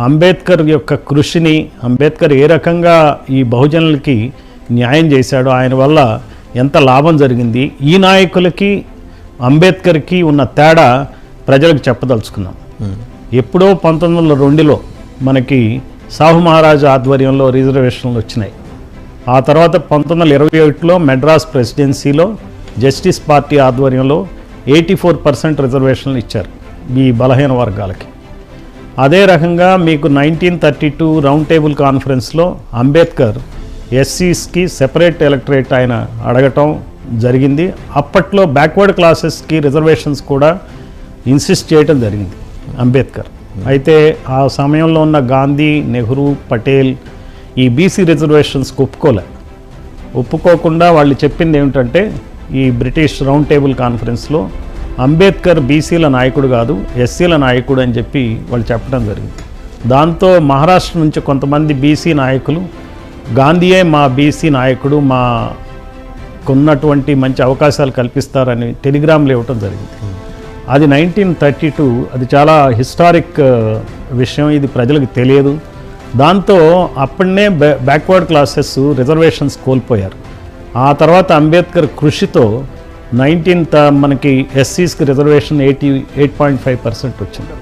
అంబేద్కర్ యొక్క కృషిని అంబేద్కర్ ఏ రకంగా ఈ బహుజనులకి న్యాయం చేశాడో ఆయన వల్ల ఎంత లాభం జరిగింది ఈ నాయకులకి అంబేద్కర్కి ఉన్న తేడా ప్రజలకు చెప్పదలుచుకున్నాం. ఎప్పుడో పంతొమ్మిది వందల రెండులో మనకి సాహు మహారాజు ఆధ్వర్యంలో రిజర్వేషన్లు వచ్చినాయి. ఆ తర్వాత పంతొమ్మిది వందల ఇరవై ఒకటిలో మెడ్రాస్ ప్రెసిడెన్సీలో జస్టిస్ పార్టీ ఆధ్వర్యంలో ఎయిటీ ఫోర్ పర్సెంట్ రిజర్వేషన్లు ఇచ్చారు ఈ బలహీన వర్గాలకి. అదే రకంగా మీకు nineteen thirty two round table కాన్ఫరెన్స్లో అంబేద్కర్ ఎస్సీస్కి సెపరేట్ ఎలక్టరేట్ ఆయన అడగటం జరిగింది. అప్పట్లో బ్యాక్వర్డ్ క్లాసెస్కి రిజర్వేషన్స్ కూడా ఇన్సిస్ట్ చేయటం జరిగింది అంబేద్కర్. అయితే ఆ సమయంలో ఉన్న గాంధీ నెహ్రూ పటేల్ ఈ బీసీ రిజర్వేషన్స్కి ఒప్పుకోలే. ఒప్పుకోకుండా వాళ్ళు చెప్పింది ఏమిటంటే ఈ బ్రిటిష్ రౌండ్ టేబుల్ కాన్ఫరెన్స్లో అంబేద్కర్ బీసీల నాయకుడు కాదు ఎస్సీల నాయకుడు అని చెప్పి వాళ్ళు చెప్పడం జరిగింది. దాంతో మహారాష్ట్ర నుంచి కొంతమంది బీసీ నాయకులు గాంధీయే మా బీసీ నాయకుడు మా ఉన్నటువంటి మంచి అవకాశాలు కల్పిస్తారని టెలిగ్రామ్లు ఇవ్వటం జరిగింది. అది నైన్టీన్ థర్టీ టూ అది చాలా హిస్టారిక్ విషయం ఇది ప్రజలకు తెలియదు. దాంతో అప్పటినే బ్యాక్వర్డ్ క్లాసెస్ రిజర్వేషన్స్ కోల్పోయారు. ఆ తర్వాత అంబేద్కర్ కృషితో నైన్టీన్త్ మనకి ఎస్సీస్కి reservation eighty eight point five percent వచ్చింది.